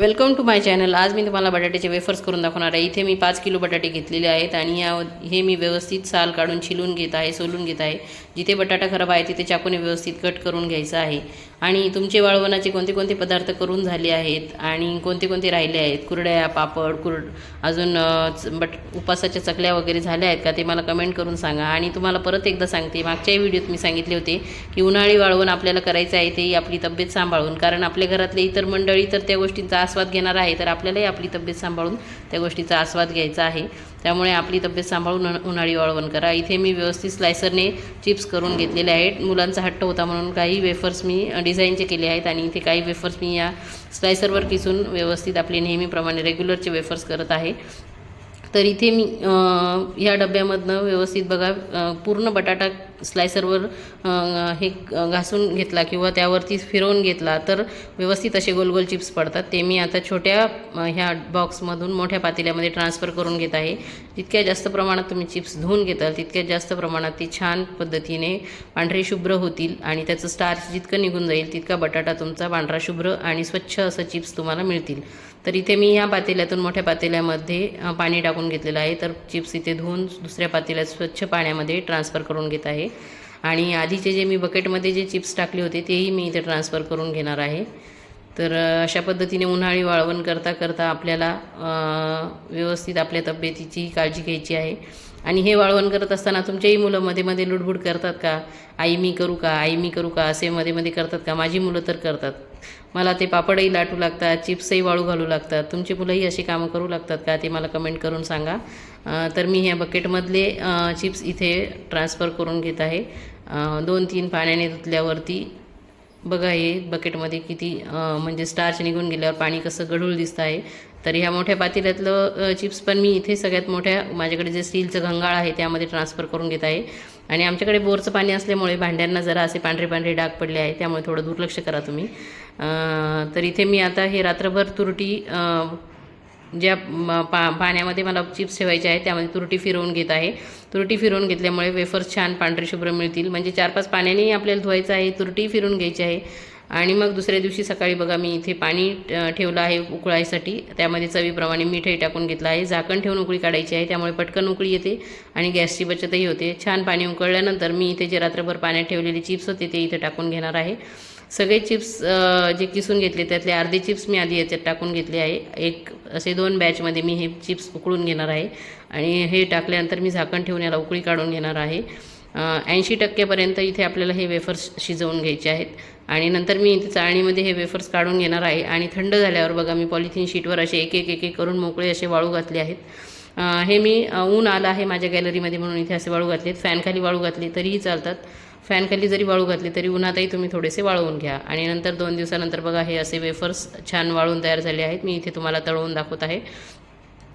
Welcome to my channel आज मी तुम्हाला बटाट्याचे वेफर्स करून दाखवणार आहे. इथे मी पाच किलो बटाटे घेतलेले आहेत आणि या हे मी व्यवस्थित साल काढून छिलून घेत आहे सोलून घेत आहे. जिथे बटाटा खराब आहे तिथे चाकूने व्यवस्थित कट करून घ्यायचं आहे. आणि तुमचे वाळवणाचे कोणते कोणते पदार्थ करून झाले आहेत आणि कोणते कोणते राहिले आहेत? कुरड्या पापड कुरड अजून च- बट उपासाच्या चकल्या वगैरे झाल्या आहेत का? ते मला कमेंट करून सांगा. आणि तुम्हाला परत एकदा सांगते मागच्याही व्हिडिओत मी सांगितले होते की उन्हाळी वाळवण आपल्याला करायचं आहे ते आपली तब्येत सांभाळून. कारण आपल्या घरातले इतर मंडळी तर त्या गोष्टींचा आस्वाद घेणार आहे तर आपल्यालाही आपली तब्येत सांभाळून त्या गोष्टीचा आस्वाद घ्यायचा आहे. त्यामुळे आपली तब्येत सांभाळून उन्हाळी वाळवण करा. इथे मी व्यवस्थित स्लायसरने चिप्स करून घेतलेले आहेत. मुलांचा हट्ट होता म्हणून काही वेफर्स मी डिझाईनचे केले आहेत आणि इथे काही वेफर्स मी या स्लायसरवर किसून व्यवस्थित आपले नेहमीप्रमाणे रेग्युलरचे वेफर्स करत आहे. तर इथे मी ह्या डब्यामधनं व्यवस्थित बघा पूर्ण बटाटा स्लायसरवर हे घासून घेतला किंवा त्यावरती फिरवून घेतला तर व्यवस्थित असे गोल गोल चिप्स पडतात. ते मी आता छोट्या ह्या बॉक्समधून मोठ्या पातेल्यामध्ये ट्रान्सफर करून घेत आहे. जितक्या जास्त प्रमाणात तुम्ही चिप्स धुवून घेताल तितक्या जास्त प्रमाणात ती छान पद्धतीने पांढरे शुभ्र होतील आणि त्याचं स्टार्च जितकं निघून जाईल तितका बटाटा तुमचा पांढरा शुभ्र आणि स्वच्छ असं चिप्स तुम्हाला मिळतील. तर इथे मी ह्या पातेल्यातून मोठ्या पातेल्यामध्ये पाणी टाकून घेतलेलं आहे. तर चिप्स इथे धुवून दुसऱ्या पातेल्यात स्वच्छ पाण्यामध्ये ट्रान्सफर करून घेत आहे. आणि आधीचे जे मी बकेटमध्ये जे चिप्स टाकले होते तेही मी इथे ट्रान्सफर करून घेणार आहे. तर अशा पद्धतीने उन्हाळी वाळवण करता करता आपल्याला व्यवस्थित आपल्या तब्येतीची काळजी घ्यायची आहे. आणि हे वाळवण करत असताना तुमच्याही मुलं मध्ये मध्ये लुडबुड करतात का? आई मी करू का? आई मी करू का? असे मध्ये मध्ये करतात का? माझी मुलं तर करतात. मला ते पापडही लाटू लागतात चिप्सही वाळू घालू लागतात. तुमची मुलंही अशी कामं करू लागतात का? ते मला कमेंट करून सांगा. तर मी ह्या बकेटमधले चिप्स इथे ट्रान्सफर करून घेत आहे. दोन तीन पाण्याने धुतल्यावरती बघा हे बकेटमध्ये किती म्हणजे स्टार्च निघून गेल्यावर पाणी कसं गढूळ दिसतं आहे. तर ह्या मोठ्या पातेल्यातलं चिप्स पण मी इथे सगळ्यात मोठ्या माझ्याकडे जे स्टीलचं घंगाळ आहे त्यामध्ये ट्रान्सफर करून घेत आहे. आणि आमच्याकडे बोरचं पाणी असल्यामुळे भांड्यांना जरा असे पांढरे पांढरे डाग पडले आहे त्यामुळे थोडं दुर्लक्ष करा तुम्ही. तर इथे मी आता हे रात्रभर तुरटी ज्या पा पाण्यामध्ये मला चिप्स ठेवायचे आहेत त्यामध्ये तुरटी फिरवून घेत आहे. तुरटी फिरवून घेतल्यामुळे वेफर्स छान पांढरे शुभ्र मिळतील. म्हणजे चार पाच पाण्यानेही आपल्याला धुवायचं आहे तुरटी फिरून घ्यायची आहे. आणि मग दुसऱ्या दिवशी सकाळी बघा मी इथे पाणी ठेवलं आहे उकळायसाठी. त्यामध्ये चवीप्रमाणे मीठही टाकून घेतलं आहे. झाकण ठेवून उकळी काढायची आहे. त्यामुळे पटकन उकळी येते आणि गॅसची बचतही होते. छान पाणी उकळल्यानंतर मी इथे जे रात्रभर पाण्यात ठेवलेले चिप्स होते ते इथे टाकून घेणार आहे. सगळे चिप्स जे किसून घेतले त्यातले अर्धे चिप्स मी आधी याच्यात टाकून घेतले आहे. एक असे दोन बॅचमध्ये मी हे चिप्स उकळून घेणार आहे. आणि हे टाकल्यानंतर मी झाकण ठेवून याला उकळी काढून घेणार आहे. ऐंशी टक्केपर्यंत इथे आपल्याला हे वेफर्स शिजवून घ्यायचे आहेत. आणि नंतर मी इथे चाळणीमध्ये हे वेफर्स काढून घेणार आहे. आणि थंड झाल्यावर बघा मी पॉलिथिन शीटवर असे एक एक एक एक करून मोकळे असे वाळू घातले आहेत. हे मी ऊन आलं आहे माझ्या गॅलरीमध्ये म्हणून इथे असे वाळू घातलेत. फॅनखाली वाळू घातले तरीही चालतात. फॅनखाली जरी वाळू घातली तरी उन्हातही तुम्ही थोडेसे वाळवून घ्या. आणि नंतर दोन दिवसानंतर बघा हे असे वेफर्स छान वाळून तयार झाले आहेत. मी इथे तुम्हाला तळवून दाखवत आहे.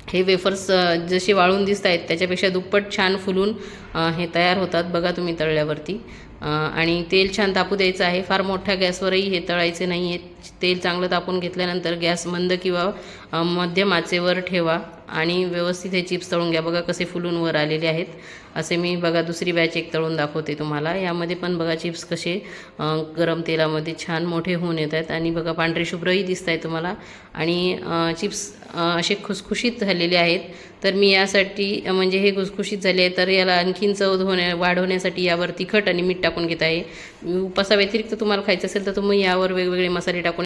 हे वेफर्स जसे वाळून दिसत आहेत त्याच्यापेक्षा दुप्पट छान फुलून हे तयार होतात बघा तुम्ही तळल्यावरती. आणि तेल छान तापू द्यायचं आहे. फार मोठ्या गॅसवरही हे तळायचे नाही आहे. तेल चांगलं तापून घेतल्यानंतर गॅस मंद किंवा मध्यम आचेवर ठेवा आणि व्यवस्थित हे चिप्स तळून घ्या. बघा कसे फुलून वर आलेले आहेत. असे मी बघा दुसरी बॅच एक तळून दाखवते तुम्हाला. यामध्ये पण बघा चिप्स कसे गरम तेलामध्ये छान मोठे होऊन येत आहेत. आणि बघा पांढरे शुभ्रही दिसत आहे तुम्हाला. आणि चिप्स असे खुसखुशीत झालेले आहेत. तर मी यासाठी म्हणजे हे खुसखुशीत झाले आहे तर याला आणखीन चव होण्या वाढवण्यासाठी यावर तिखट आणि मीठ टाकून घेत आहे. उपासाव्यतिरिक्त तुम्हाला खायचं असेल तर तुम्ही यावर वेगवेगळे मसाले टाकून